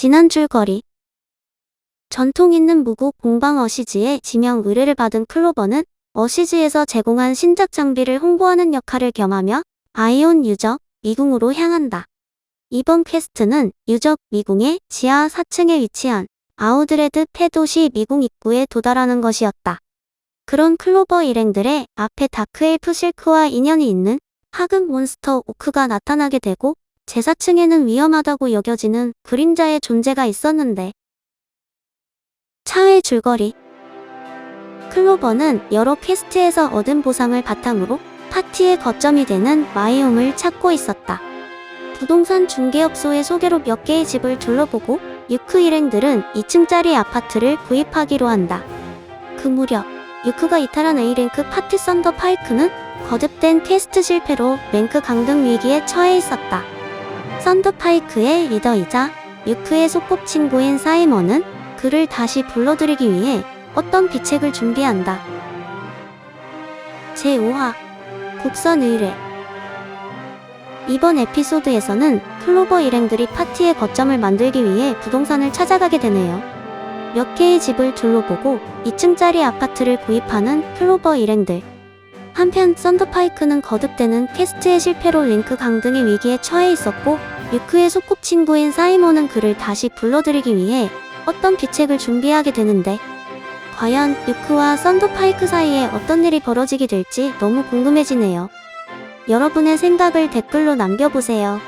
진한 줄거리 전통 있는 무국 공방 어시즈의 지명 의뢰를 받은 클로버는 어시즈에서 제공한 신작 장비를 홍보하는 역할을 겸하며 아이온 유적 미궁으로 향한다. 이번 퀘스트는 유적 미궁의 지하 4층에 위치한 아우드레드 폐도시 미궁 입구에 도달하는 것이었다. 그런 클로버 일행들의 앞에 다크엘프 실크와 인연이 있는 하급 몬스터 오크가 나타나게 되고 제사층에는 위험하다고 여겨지는 그림자의 존재가 있었는데 차의 줄거리 클로버는 여러 퀘스트에서 얻은 보상을 바탕으로 파티의 거점이 되는 마이옴을 찾고 있었다. 부동산 중개업소의 소개로 몇 개의 집을 둘러보고 유크 일행들은 2층짜리 아파트를 구입하기로 한다. 그 무렵 유크가 이탈한 A랭크 파티 썬더 파이크는 거듭된 퀘스트 실패로 랭크 강등 위기에 처해 있었다. 썬더 파이크의 리더이자 유크의 소꿉친구인 사이먼은 그를 다시 불러들이기 위해 어떤 비책을 준비한다. 제5화 국선 의뢰 이번 에피소드에서는 클로버 일행들이 파티의 거점을 만들기 위해 부동산을 찾아가게 되네요. 몇 개의 집을 둘러보고 2층짜리 아파트를 구입하는 클로버 일행들. 한편 썬더파이크는 거듭되는 퀘스트의 실패로 링크 강등의 위기에 처해 있었고 유크의 소꿉친구인 사이먼은 그를 다시 불러들이기 위해 어떤 비책을 준비하게 되는데 과연 유크와 썬더파이크 사이에 어떤 일이 벌어지게 될지 너무 궁금해지네요. 여러분의 생각을 댓글로 남겨보세요.